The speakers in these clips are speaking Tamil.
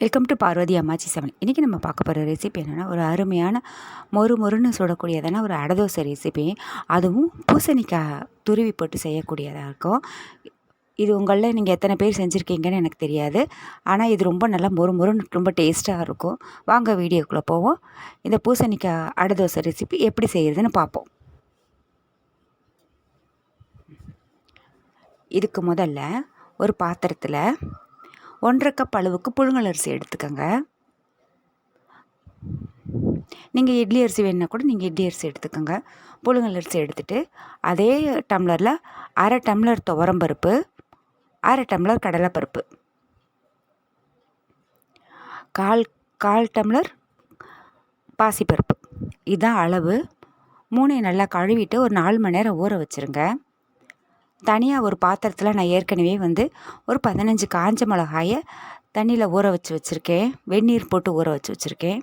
வெல்கம் டு பார்வதி அம்மாச்சி செவன் இன்றைக்கி நம்ம பார்க்க போகிற ரெசிபி என்னென்னா ஒரு அருமையான மொறு மொறுன்னு சுடக்கூடியதான ஒரு அடதோசை ரெசிபி அதுவும் பூசணிக்காய் துருவி போட்டு செய்யக்கூடியதாக இருக்கும். இது உங்களில் நீங்கள் எத்தனை பேர் செஞ்சுருக்கீங்கன்னு எனக்கு தெரியாது. ஆனால் இது ரொம்ப நல்லா மொறு மொறுன்னு ரொம்ப டேஸ்ட்டாக இருக்கும். வாங்க வீடியோக்குள்ளே போவோம். இந்த பூசணிக்காய் அடதோசை ரெசிபி எப்படி செய்கிறதுன்னு பார்ப்போம். இதுக்கு முதல்ல ஒரு பாத்திரத்தில் ஒன்றரை கப் அளவுக்கு புழுங்கலரிசி எடுத்துக்கோங்க. நீங்கள் இட்லி அரிசி வேணுன்னா கூட நீங்கள் இட்லி அரிசி எடுத்துக்கோங்க. புழுங்கல் அரிசி எடுத்துகிட்டு அதே டம்ளரில் அரை டம்ளர் துவரம் பருப்பு அரை டம்ளர் கடலைப்பருப்பு. கால் கால் டம்ளர் பாசிப்பருப்பு. இதுதான் அளவு. மூணையும் நல்லா கழுவிட்டு ஒரு நாலு மணி நேரம் ஊற வச்சுருங்க. தனியாக ஒரு பாத்திரத்தில் நான் ஏற்கனவே வந்து ஒரு பதினஞ்சு காஞ்ச மிளகாயை தண்ணியில் ஊற வச்சு வச்சுருக்கேன். வெந்நீர் போட்டு ஊற வச்சு வச்சுருக்கேன்.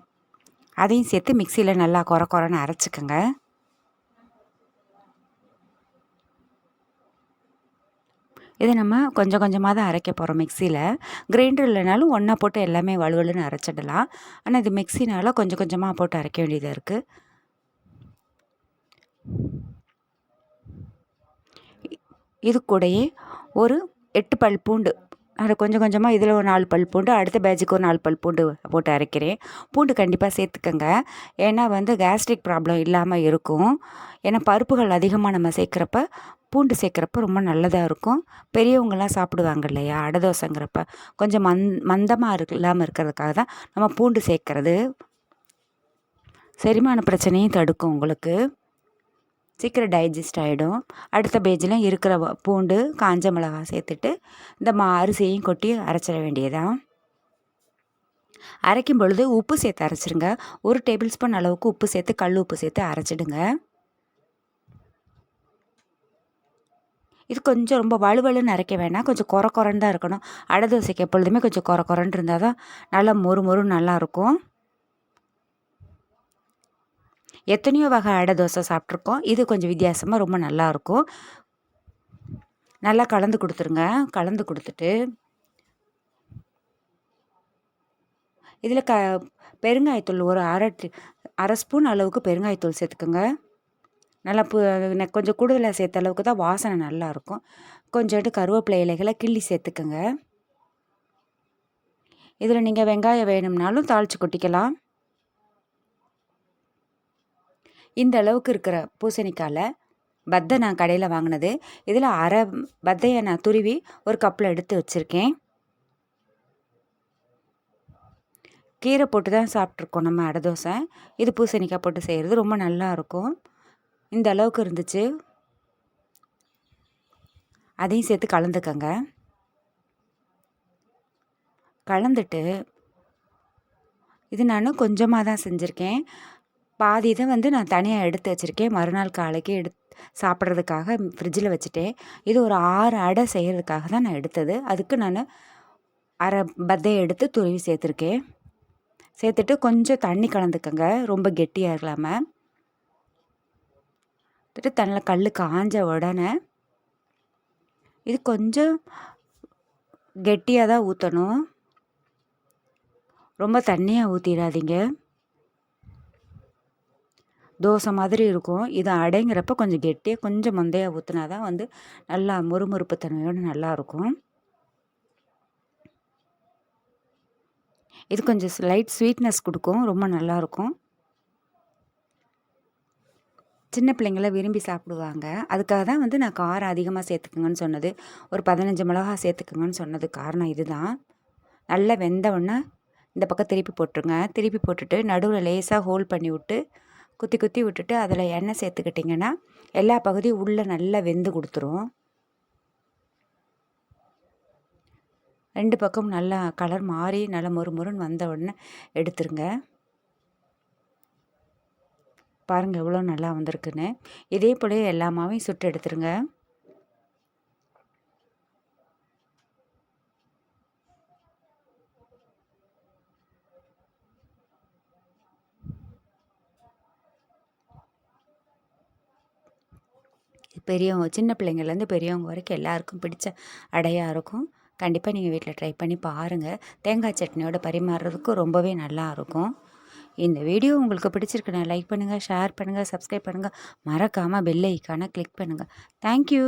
அதையும் சேர்த்து மிக்சியில் நல்லா குறை குறைன்னு அரைச்சிக்கோங்க. இதை நம்ம கொஞ்சம் கொஞ்சமாக தான் அரைக்க போகிறோம் மிக்சியில். கிரைண்டர் இல்லைனாலும் ஒன்றா போட்டு எல்லாமே வலுவலுன்னு அரைச்சிடலாம். ஆனால் இது மிக்சினால் கொஞ்சம் கொஞ்சமாக போட்டு அரைக்க வேண்டியதாக இருக்குது இது கூடயே ஒரு எட்டு பல் பூண்டு. அதை கொஞ்சம் கொஞ்சமாக இதில் ஒரு நாலு பல் பூண்டு அடுத்த பேஜுக்கு ஒரு நாலு பல் பூண்டு போட்டு அரைக்கிறேன். பூண்டு கண்டிப்பாக சேர்த்துக்கங்க. ஏன்னா வந்து கேஸ்ட்ரிக் ப்ராப்ளம் இல்லாமல் இருக்கும். ஏன்னா பருப்புகள் அதிகமாக நம்ம சேர்க்குறப்ப பூண்டு சேர்க்குறப்ப ரொம்ப நல்லதாக இருக்கும். பெரியவங்களாம் சாப்பிடுவாங்க இல்லையா அடதோசைங்கிறப்ப கொஞ்சம் மந் மந்தமாக இருக்கு இல்லாமல் இருக்கிறதுக்காக தான் நம்ம பூண்டு சேர்க்குறது. செரிமான பிரச்சனையும் தடுக்கும் உங்களுக்கு. சீக்கிரம் டைஜஸ்ட் ஆகிடும் அடுத்த பேஜில் இருக்கிற பூண்டு காஞ்ச மிளகா சேர்த்துட்டு இந்த மா அரிசியையும் கொட்டி அரைச்சிட வேண்டியதான் அரைக்கும் பொழுது உப்பு சேர்த்து அரைச்சிடுங்க ஒரு டேபிள் ஸ்பூன் அளவுக்கு உப்பு சேர்த்து கல் உப்பு சேர்த்து அரைச்சிடுங்க. இது கொஞ்சம் ரொம்ப வலுவலுன்னு அரைக்க வேணாம். கொஞ்சம் குறை குறைன்னு தான் இருக்கணும். அடை தோசைக்கு எப்பொழுதுமே கொஞ்சம் குறை குறைன்னு இருந்தால் தான் நல்லா மொறு மொறு நல்லாயிருக்கும் எத்தனையோ வகை அடை தோசை சாப்பிட்ருக்கோம் இது கொஞ்சம் வித்தியாசமாக ரொம்ப நல்லாயிருக்கும். நல்லா கலந்து கொடுத்துருங்க. கலந்து கொடுத்துட்டு இதில் க பெருங்காயத்தூள் ஒரு அரை அரை ஸ்பூன் அளவுக்கு பெருங்காயத்தூள் சேர்த்துக்கோங்க. நல்லா பு கொஞ்சம் கூடுதலாக சேர்த்த அளவுக்கு தான் வாசனை நல்லாயிருக்கும். கொஞ்சோண்டு கருவேப்பிலை இலைகளை கிள்ளி சேர்த்துக்கோங்க. இதில் நீங்கள் வெங்காயம் வேணும்னாலும் தாளித்து கொட்டிக்கலாம். இந்த அளவுக்கு இருக்கிற பூசணிக்காயில் பத்தை நான் கடையில் வாங்கினது. இதில் அரை பத்தையை நான் துருவி ஒரு கப்பில் எடுத்து வச்சுருக்கேன். கீரை போட்டு தான் சாப்பிட்ருக்கோம் நம்ம அடை தோசை. இது பூசணிக்காய் போட்டு செய்கிறது ரொம்ப நல்லா இருக்கும். இந்த அளவுக்கு இருந்துச்சு. அதையும் சேர்த்து கலந்துக்கங்க. கலந்துட்டு இது நான் கொஞ்சமாக தான் செஞ்சுருக்கேன். பாதி இதை வந்து நான் தனியாக எடுத்து வச்சுருக்கேன். மறுநாள் காலைக்கு எடுத்து சாப்பிட்றதுக்காக ஃப்ரிட்ஜில் வச்சுட்டேன். இது ஒரு ஆறு அடை செய்கிறதுக்காக தான் நான் எடுத்தது. அதுக்கு நான் அரை பத்தையை எடுத்து துருவி சேர்த்துருக்கேன். சேர்த்துட்டு கொஞ்சம் தண்ணி கலந்துக்கங்க. ரொம்ப கெட்டியாக இருக்கலாமல் தண்ணில் கல் காஞ்ச உடனே இது கொஞ்சம் கெட்டியாக தான் ஊற்றணும் ரொம்ப தண்ணியாக ஊற்றிடாதீங்க தோசை மாதிரி இருக்கும். இது அடைங்கிறப்ப கொஞ்சம் கெட்டியாக கொஞ்சம் மந்தையாக ஊற்றினா தான் வந்து நல்லா முறுமுறுப்பு தன்மையோடு நல்லாயிருக்கும் இது கொஞ்சம் லைட் ஸ்வீட்னஸ் கொடுக்கும். ரொம்ப நல்லாயிருக்கும் சின்ன பிள்ளைங்கள விரும்பி சாப்பிடுவாங்க. அதுக்காக தான் வந்து நான் காரம் அதிகமாக சேர்த்துக்குங்கன்னு சொன்னது. ஒரு பதினஞ்சு மிளகா சேர்த்துக்குங்கன்னு சொன்னது காரணம் இதுதான். நல்லா வெந்த உடனே இந்த பக்கம் திருப்பி போட்டுருங்க. திருப்பி போட்டுட்டு நடுவில் லேசாக ஹோல்ட் பண்ணி விட்டு குத்தி குத்தி விட்டுட்டு அதில் எண்ணெய் சேர்த்துக்கிட்டிங்கன்னா எல்லா பகுதியும் உள்ளே நல்லா வெந்து கொடுத்துரும். ரெண்டு பக்கம் நல்லா கலர் மாறி நல்லா மொறு மொறுன்னு வந்த உடனே எடுத்துருங்க. பாருங்கள் எவ்வளோ நல்லா வந்திருக்குன்னு. இதே போல எல்லா மாவையும் சுட்டு எடுத்துருங்க. பெரியவங்க சின்ன பிள்ளைங்கள்லேருந்து பெரியவங்க வரைக்கும் எல்லாருக்கும் பிடிச்ச அடையாக இருக்கும். கண்டிப்பாக நீங்கள் வீட்டில் ட்ரை பண்ணி பாருங்கள் தேங்காய் சட்னியோட பரிமாறுறதுக்கு ரொம்பவே நல்லா இருக்கும். இந்த வீடியோ உங்களுக்கு பிடிச்சிருக்குன்னா லைக் பண்ணுங்கள் ஷேர் பண்ணுங்கள் சப்ஸ்கிரைப் பண்ணுங்கள் மறக்காமல் பெல் ஐக்கானை கிளிக் பண்ணுங்கள் தேங்க்யூ